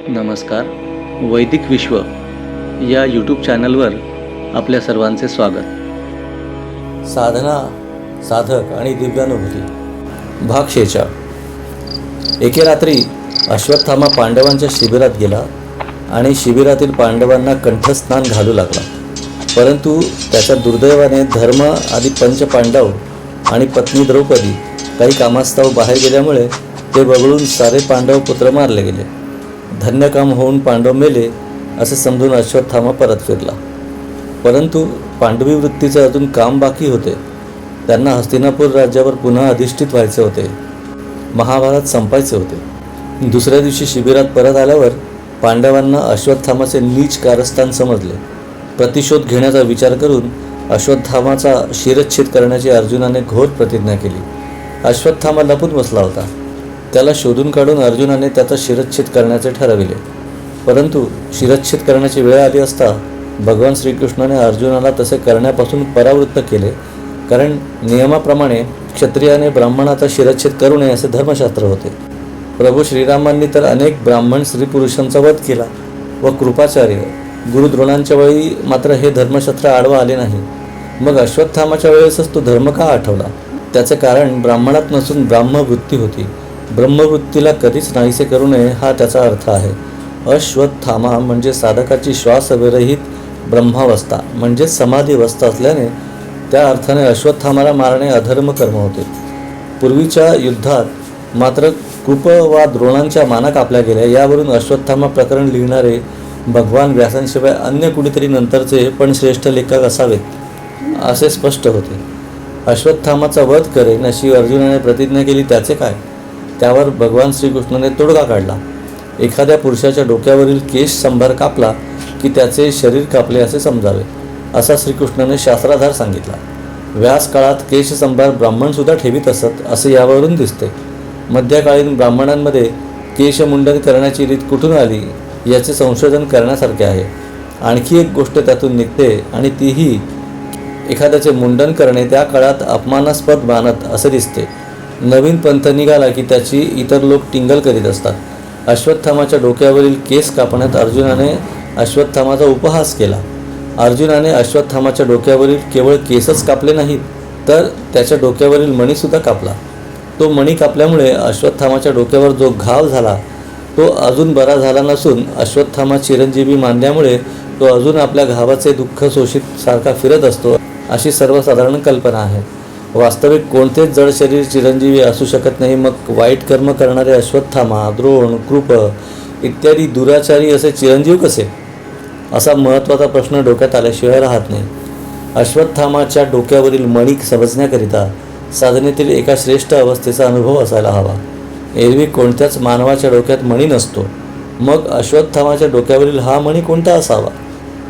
नमस्कार. वैदिक विश्व या यूट्यूब चॅनलवर आपल्या सर्वांचे स्वागत. साधना साधक आणि दिव्यानुभूती. भाग शेचा एके रात्री अश्वत्थामा पांडवांच्या शिबिरात गेला आणि शिबिरातील पांडवांना कंठस्नान घालू लागला. परंतु त्याच्या दुर्दैवाने धर्म आदी पंचपांडव आणि पत्नी द्रौपदी काही कामास्तव बाहेर गेल्यामुळे ते वगळून सारे पांडव पुत्र मारले गेले. धन्यकाम होऊन पांडव मेले असे समजून अश्वत्थामा परत फिरला. परंतु पांडवी वृत्तीचे अजून काम बाकी होते. त्यांना हस्तिनापूर राज्यावर पुन्हा अधिष्ठित व्हायचे होते. महाभारत संपायचे होते. दुसऱ्या दिवशी शिबिरात परत आल्यावर पांडवांना अश्वत्थामाचे नीच कारस्थान समजले. प्रतिशोध घेण्याचा विचार करून अश्वत्थामाचा शिरच्छेद करण्याची अर्जुनाने घोर प्रतिज्ञा केली. अश्वत्थामा लपून बसला होता. त्याला शोधून काढून अर्जुनाने त्याचा शिरच्छेद करण्याचे ठरविले. परंतु शिरच्छेद करण्याची वेळ आली असता भगवान श्रीकृष्णाने अर्जुनाला तसे करण्यापासून परावृत्त केले कारण नियमाप्रमाणे क्षत्रियाने ब्राह्मणाचा शिरच्छेद करू नये असे धर्मशास्त्र होते. प्रभू श्रीरामांनी तर अनेक ब्राह्मण स्त्रीपुरुषांचा वध केला व कृपाचार्य गुरुद्रोणांच्या वेळी मात्र हे धर्मशास्त्र आडवा आले नाही. मग अश्वत्थामाच्या वेळेसच तो धर्म का आठवला? त्याचे कारण ब्राह्मणात नसून ब्राह्मवृत्ती होती. ब्रह्मवृत्तीला कधीच नाहीसे करू नये हा त्याचा अर्थ आहे. अश्वत्थामा म्हणजे साधकाची श्वासविरहित ब्रह्मावस्था म्हणजेच समाधीवस्था असल्याने त्या अर्थाने अश्वत्थामाला मारणे अधर्म कर्म होते. पूर्वीच्या युद्धात मात्र कृप वा द्रोणांच्या माना कापल्या गेल्या. यावरून अश्वत्थामा प्रकरण लिहिणारे भगवान व्यासांशिवाय अन्य कुणीतरी नंतरचे पण श्रेष्ठ लेखक असावेत असे स्पष्ट होते. अश्वत्थामाचा वध करेन अशी अर्जुनाने प्रतिज्ञा केली त्याचे काय? त्यावर भगवान श्रीकृष्णाने तोडगा काढला. एखाद्या पुरुषाच्या डोक्यावरील केश संभार कापला की त्याचे शरीर कापले असे समजावे असा श्रीकृष्णाने शास्त्राधार सांगितला. व्यास काळात केश संभार ब्राह्मणसुद्धा ठेवीत असत असे यावरून दिसते. मध्यकालीन ब्राह्मणांमध्ये केशमुंडन करण्याची रीत कुठून आली याचे संशोधन करण्यासारखे आहे. आणखी एक गोष्ट त्यातून निघते आणि तीही एखाद्याचे मुंडन करणे त्या काळात अपमानास्पद मानत असे दिसते. नवीन पंथ निघाला की त्याची इतर लोक टिंगल करीत असतात. अश्वत्थामाच्या डोक्यावरील केस कापण्यात अर्जुनाने अश्वत्थामाचा उपहास केला. अर्जुनाने अश्वत्थामाच्या डोक्यावरील केवळ केसच कापले नाहीत तर त्याच्या डोक्यावरील मणीसुद्धा कापला. तो मणी कापल्यामुळे अश्वत्थामाच्या डोक्यावर जो घाव झाला तो अजून बरा झाला नसून अश्वत्थामा चिरंजीवी मानल्यामुळे तो अजून आपल्या घावाचे दुःख शोषित सारखा फिरत असतो अशी सर्वसाधारण कल्पना आहे. वास्तविक कोणतेच जड शरीर चिरंजीवी असू शकत नाही. मग वाईट कर्म करणारे अश्वत्थामा द्रोण कृप इत्यादी दुराचारी असे चिरंजीव कसे? असा महत्त्वाचा प्रश्न डोक्यात आल्याशिवाय राहत नाही. अश्वत्थामाच्या डोक्यावरील मणी समजण्याकरिता साधनेतील एका श्रेष्ठ अवस्थेचा अनुभव असायला हवा. एरवी कोणत्याच मानवाच्या डोक्यात मणी नसतो. मग अश्वत्थामाच्या डोक्यावरील हा मणी कोणता असावा?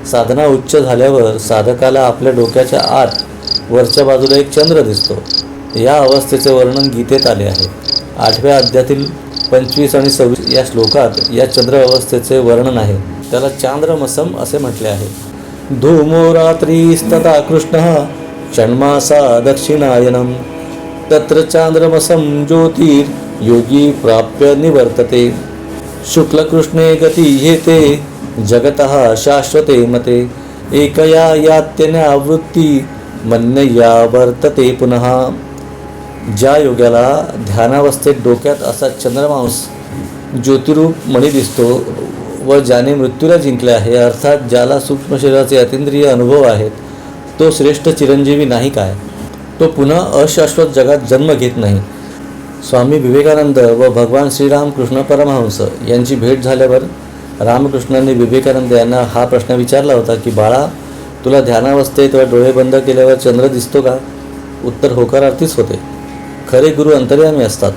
साधना उच्च झाल्यावर साधकाला आपल्या डोक्याच्या आत वरच्या बाजूला एक चंद्र दिसतो. या अवस्थेचे वर्णन गीतेत आले आहे. आठव्या अध्यातील पंचवीस आणि सव्वीस या श्लोकात या चंद्र अवस्थेचे वर्णन आहे. त्याला चांद्रमसम असे म्हटले आहे. धूमो रात्रीस्तथा कृष्ण षण्मासा दक्षिणायनम। तत्र चांद्रमसं ज्योतिर् योगी प्राप्य निवर्तते। शुक्लकृष्णे गती येते जगतः शाश्वते मते। एकया यात्यन्यावृत्ती मन्यया वर्तते पुनः ज्या योग्याला ध्यानावस्थेत डोक्यात असा चंद्रमांस ज्योतिरूप मणी दिसतो व ज्याने मृत्यूला जिंकले आहे अर्थात ज्याला सूक्ष्म शरीराचे अतिंद्रिय अनुभव आहेत तो श्रेष्ठ चिरंजीवी नाही काय? तो पुन्हा अशाश्वत जगात जन्म घेत नाही. स्वामी विवेकानंद व भगवान श्रीराम कृष्ण परमहंस यांची भेट झाल्यावर रामकृष्णांनी विवेकानंद यांना हा प्रश्न विचारला होता की बाळा तुला ध्यानावस्थेत व डोळे बंद केल्यावर चंद्र दिसतो का? उत्तर होकारार्थीच होते. खरे गुरु अंतर्यामी असतात.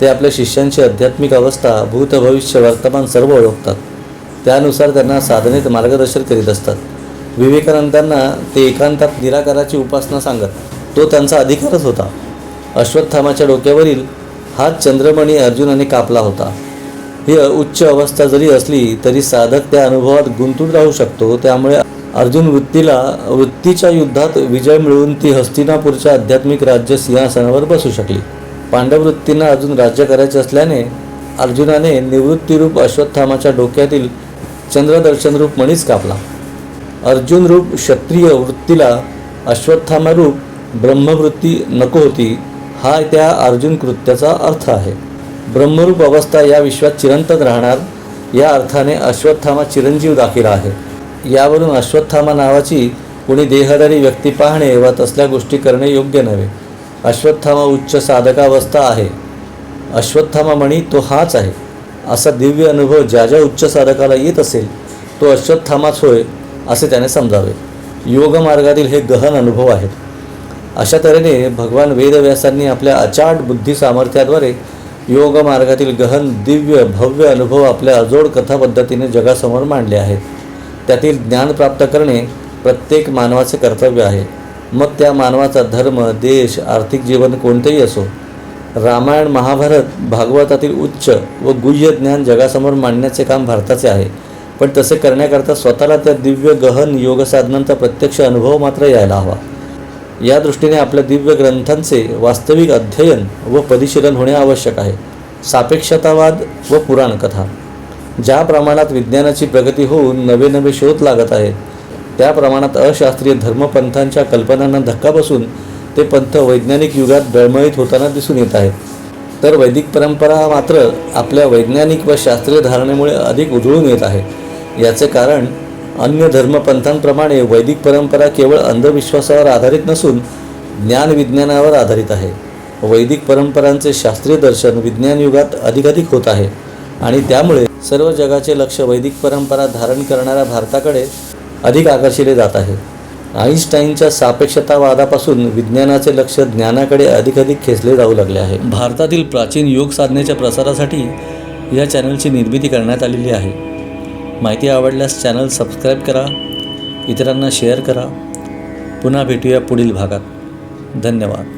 ते आपल्या शिष्यांची आध्यात्मिक अवस्था भूत भविष्य वर्तमान सर्व ओळखतात. त्यानुसार त्यांना साधनेत मार्गदर्शन करीत असतात. विवेकानंदांना ते एकांतात निराकाराची उपासना सांगत तो त्यांचा अधिकारच होता. अश्वत्थामाच्या डोक्यावरील हात चंद्रमणी अर्जुनाने कापला होता. ही उच्च अवस्था जरी असली तरी साधक त्या अनुभवात गुंतून राहू शकतो त्यामुळे अर्जुन वृत्तीला वृत्तीच्या युद्धात विजय मिळवून ती हस्तिनापूरच्या आध्यात्मिक राज्य सिंहासनावर बसू शकली. पांडववृत्तींना अजून राज्य करायचे असल्याने अर्जुनाने निवृत्तीरूप अश्वत्थामाच्या डोक्यातील चंद्रदर्शनरूप मणीच कापला. अर्जुन रूप क्षत्रिय वृत्तीला अश्वत्थामारूप ब्रह्मवृत्ती नको होती हा त्या अर्जुन कृत्याचा अर्थ आहे. ब्रह्मरूप अवस्था या विश्वात चिरंतन राहणार या अर्थाने अश्वत्थामा चिरंजीव दाखिला आहे. यावरून अश्वत्थामा नावाची कुणी देहधारी व्यक्ती पाहणे वा तसल्या गोष्टी करणे योग्य नव्हे. अश्वत्थामा उच्च साधकावस्था आहे. अश्वत्थामा म्हणी तो हाच आहे. असा दिव्य अनुभव ज्या ज्या उच्च साधकाला येत असेल तो अश्वत्थामाच होय असे त्याने समजावे. योगमार्गातील हे गहन अनुभव आहेत. अशा तऱ्हेने भगवान वेदव्यासांनी आपल्या अचाट बुद्धी सामर्थ्याद्वारे योगमार्गातील गहन दिव्य भव्य अनुभव आपल्या अजोड कथापद्धतीने जगासमोर मांडले आहेत. त्यातील ज्ञान प्राप्त करणे प्रत्येक मानवाचे कर्तव्य आहे. मग त्या मानवाचा धर्म देश आर्थिक जीवन कोणतेही असो रामायण महाभारत भागवतातील उच्च व गुह्य ज्ञान जगासमोर मांडण्याचे काम भारताचे आहे. पण तसे करण्याकरता स्वतःला त्या दिव्य गहन योगसाधनांचा प्रत्यक्ष अनुभव मात्र यायला हवा. या दृष्टीने आपल्या दिव्य ग्रंथांचे वास्तविक अध्ययन व परिशीलन होणे आवश्यक आहे. सापेक्षतावाद व पुराणकथा. ज्या प्रमाणात विज्ञानाची प्रगती होऊन नवे नवे शोध लागत आहेत त्या प्रमाणात अशास्त्रीय धर्मपंथांच्या कल्पनांना धक्का बसून ते पंथ वैज्ञानिक युगात डळमळीत होताना दिसून येत आहेत. तर वैदिक परंपरा मात्र आपल्या वैज्ञानिक व शास्त्रीय धारणेमुळे अधिक उजळून येत आहे. याचे कारण अन्य धर्मपंथांप्रमाणे वैदिक परंपरा केवळ अंधविश्वासावर आधारित नसून ज्ञान विज्ञानावर आधारित आहे. वैदिक परंपरांचे शास्त्रीय दर्शन विज्ञान युगात अधिकाधिक होत आहे आणि त्यामुळे सर्व जगाचे लक्ष वैदिक परंपरा धारण करणाऱ्या भारताकडे अधिक आकर्षिले जात आहे. आईन्स्टाईनच्या सापेक्षतावादापासून विज्ञानाचे लक्ष ज्ञानाकडे अधिकाधिक खेचले जाऊ लागले आहे. भारतातील प्राचीन योग साधनेच्या प्रसारासाठी या चॅनलची निर्मिती करण्यात आलेली आहे. माहिती आवडल्यास चॅनल सबस्क्राईब करा इतरांना शेअर करा. पुन्हा भेटूया पुढील भागात. धन्यवाद.